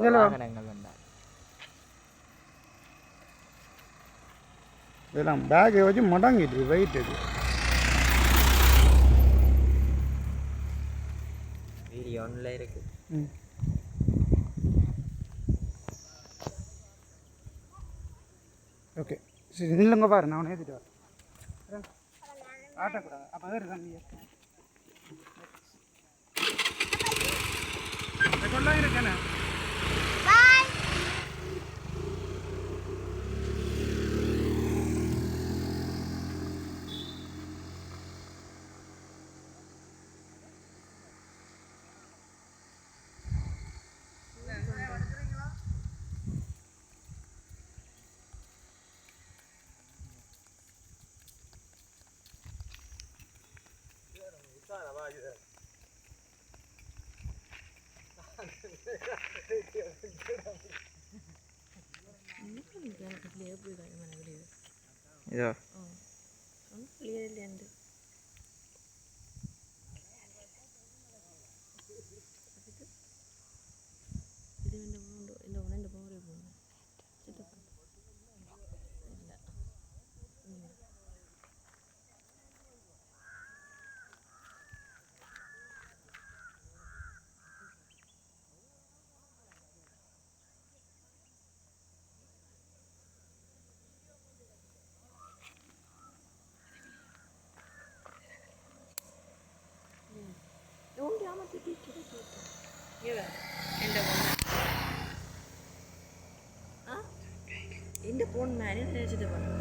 இல்ல. வாகனங்கள் வந்தா இதெல்லாம் பேக்கை வச்சு மடங்கிட்டு வெயிட் இது வீடியோ ஒன்றில் இருக்கு ஓகே சரி நில்லுங்க பாரு நான் உன்னை ஏற்றிட்டு வரேன் ஆட்டக்கூடாது அப்போ வேறு தண்ணி sana എന്റെ ഫോൺ മാനേജ് വെച്ചിട്ട് പറഞ്ഞു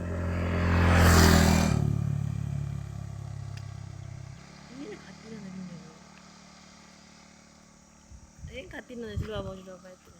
ഇങ്ങനെ കത്തിനാണ് കത്തിന്ന് വെച്ചിട്ട് പോകാൻ പറ്റില്ല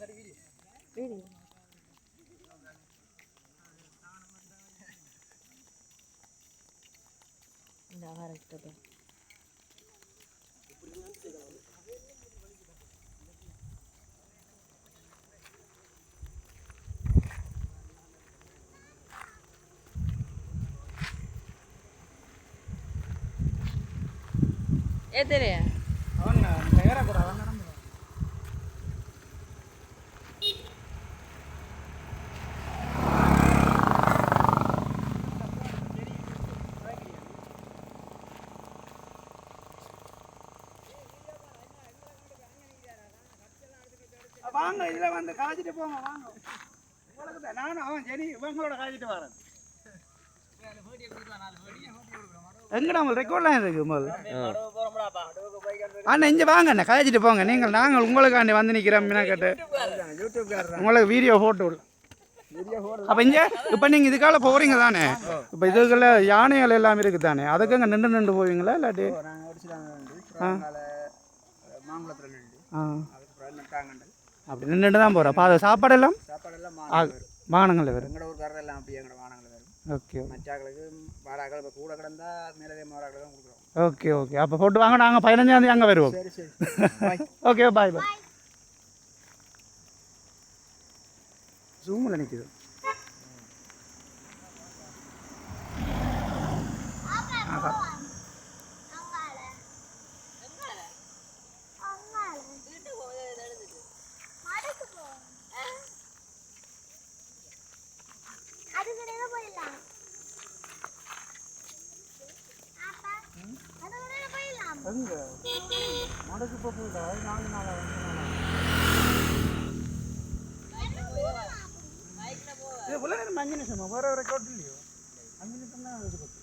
வீடியோ இந்த ஆகாரம் ஏத்தலையா அவன் அவன் தயாராக கூடாதான் வாங்க இதில் வந்து காய்ச்சிட்டு போங்க வாங்க. உங்களுக்கு தான் நானும் அவன் சரி இவங்களோட காய்ச்சிட்டு வரேன். எங்கடா உங்களுக்கு ரெக்கார்ட்லாம் இருக்கு முதல்ல அண்ணா இங்கே வாங்க அண்ணா காய்ச்சிட்டு போங்க. நீங்கள் நாங்கள் உங்களுக்காண்டி வந்து நிற்கிறோம் கேட்டு. உங்களுக்கு வீடியோ ஃபோட்டோ அப்போ இங்கே இப்போ நீங்கள் இதுக்கால போகிறீங்க தானே? இப்போ இதுக்குள்ள யானைகள் எல்லாம் இருக்குது தானே? அதுக்கு அங்கே நின்று நின்று போவீங்களா இல்லாட்டி? மாங்குளத்தில் நின்று. ஆ. நட்டாங்கண்டல் அப்படி நின்றுட்டு தான் போகிறோம் சாப்பாடெல்லாம்? சாப்பாடெல்லாம் ஆ, வாகனங்களில் வரும். எங்களோட ஊருக்காரர் எல்லாம் அப்படியே எங்களோட வானங்கள் வரும். ஓகே. மச்சாக்களுக்கு வாடாக்கள் இப்போ கூட கிடந்தா மேலே மாடாக்கள் தான் கொடுக்குறோம். Okay okay. அப்போ போட்டு வாங்க நாங்கள் பதினஞ்சாந்தேதி அங்கே வருவோம். சரி சரி. பாய் ஓகே பாய் பாய் ஜூமில் நிற்குது எங்கே? மடக்கு போக்குதா நாலு நாளாக இது இவ்வளோ நேரம் அஞ்சு நிமிஷமா? வேறு ரெக்கார்ட் இல்லையோ? அஞ்சு நிமிஷம் தான் இது பத்து.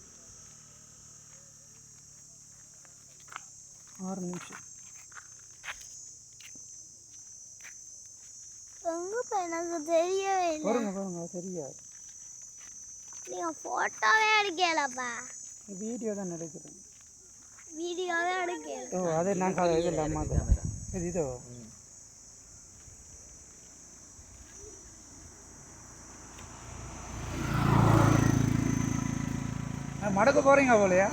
ஆறு நிமிஷம். எனக்கு தெரியவே இல்லை. பாருங்க பாருங்க சரியா நீங்க போட்டோவே எடுக்கலப்பா. வீடியோ தான் நடக்குது மடக்கு போகிறீங்க போலையா?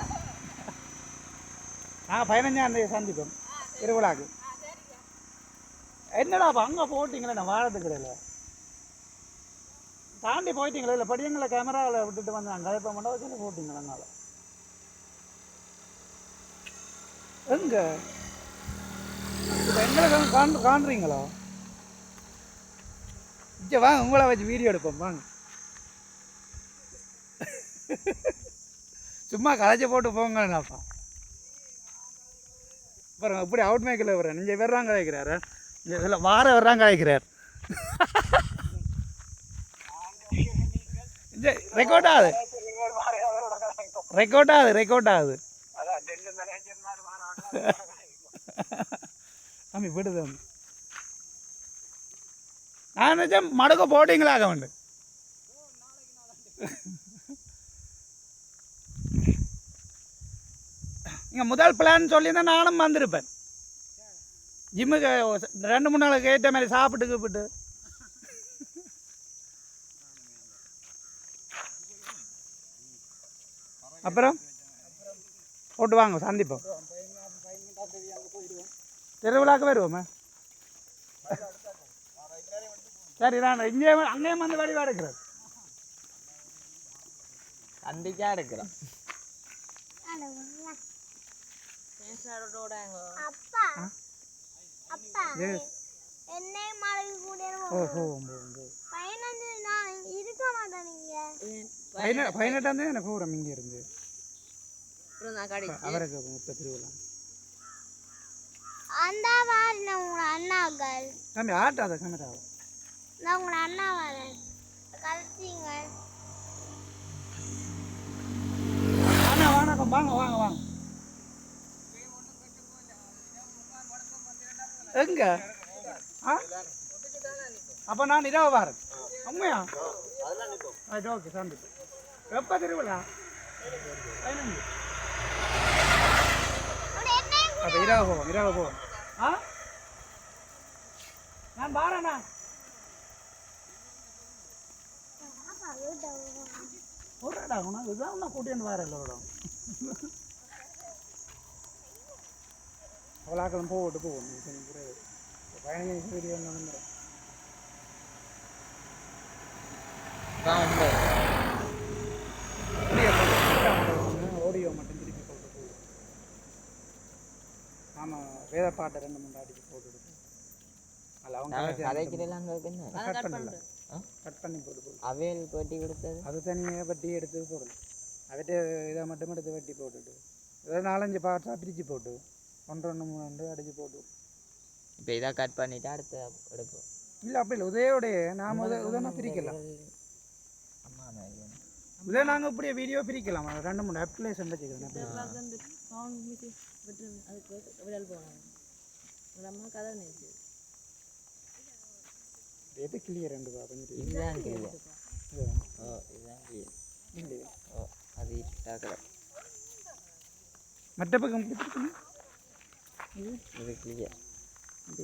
நாங்கள் பதினஞ்சாம் தேதி சந்திப்போம். திருவிழாக்கு. என்னடா அப்போ அங்கே போட்டிங்களே நான் வாழறதுக்கு இல்லை தாண்டி போயிட்டீங்களா இல்லை படியங்களை கேமராவில் விட்டுட்டு வந்தாங்க இப்போ மண்டபத்தில் போட்டிங்களா அதனால எங்க? இப்போ எங்களை காண் காண்- காண்றீங்களா? இங்கே வாங்க உங்களை வச்சு வீடியோ எடுப்போம் வாங்க. சும்மா கலைச்சி போட்டு போங்கண்ணாப்பா பாருங்க இப்படி அவுட் மேக்கில் வரேன் இங்கே வர்றாங்க கலைக்கிறாரு இங்கே இதில் வார வர்றாங்க கலைக்கிறார் இங்கே ரெக்கார்ட் ஆகுது. ரெக்கார்ட் ஆகுது ரெக்கார்ட் ஆகுது. சாமி விடுது நான் நினச்சா மடுக்க போட்டிங்களாக உண்டு இங்கே முதல் பிளான் சொல்லியிருந்தா நானும் வந்திருப்பேன். ஜிம்முக்கு ரெண்டு மூணு நாள் கேட்ட மாதிரி சாப்பிட்டு கூப்பிட்டு. அப்புறம்? போட்டு வாங்க சந்திப்போம். திருவிழாக்கு வருவோமே. சரி நான் இங்கே அங்கேயும் வந்து வடிவா எடுக்கிறேன் சந்திக்கா எடுக்கிறோம். பதினெட்டாம் தேதி எனக்கு போகிறோம் இங்கே இருந்து? அவருக்கு முப்பது திருவிழா. அந்த வாரி நான் உங்களோட அண்ணாக்கள் தம்பி ஆட்டாத கேமராவை நான் உங்களோட அண்ணா வரேன் கழிச்சிங்க அண்ணா வணக்கம் வாங்க வாங்க வாங்க. எங்க? ஆ? அப்போ நான் இரவு வரேன். உண்மையா ரைட் ஓகே சந்திப்பு எப்போ திருவிழா? பதினஞ்சு. அப்போ இரவு போவோம் இரவு போவோம். ஆ? நான் பாரேண்ணா போடுறடா உனக்கு இதுதான் நான் கூட்டிட்டு வரேன் எல்லோரும் அவளாக்களும் போட்டு பதினஞ்சு நிமிஷம் வீடியோ வந்துடும் ஆடியோ மட்டும் திருப்பி போட்டு போவோம் வேத பாட்டை ரெண்டு மூணு அடிச்சு போட்டுட்டு அதில் அவங்க கட் பண்ணல. கட் பண்ணி போட்டு போடுவோம் அவையல் பேட்டி கொடுத்தது? அது தனியாக வட்டி எடுத்து போடணும். அவர்கிட்ட இதை மட்டும் எடுத்து வட்டி போட்டுட்டு. நாலஞ்சு பார்ட்ஸாக பிரித்து போட்டு. ஒன்று மூணு ரெண்டு அடித்து போட்டு. இப்போ இதை கட் பண்ணிவிட்டு அடுத்து எடுப்போம். இல்லை அப்படி இல்லை. உதயோடைய நாம் உத உதனா பிரிக்கலாம். உதய நாங்கள் இப்படியே வீடியோ பிரிக்கலாம். ரெண்டு மூணு அப்ளிகேஷன் வச்சுக்கிறேன். விட்டு அதுக்கு விடல் போனாங்க எங்கள் அம்மா கதை நினைச்சு எது கிளியர் ரெண்டு பா கொஞ்சம் இதுதான் கிளியர். ஓ இதுதான் கிளியர் இல்லையே. ஓ அது இட்டாக்கல மற்ற பக்கம் பிடிச்சிருக்கணும் இது கிளியர் இது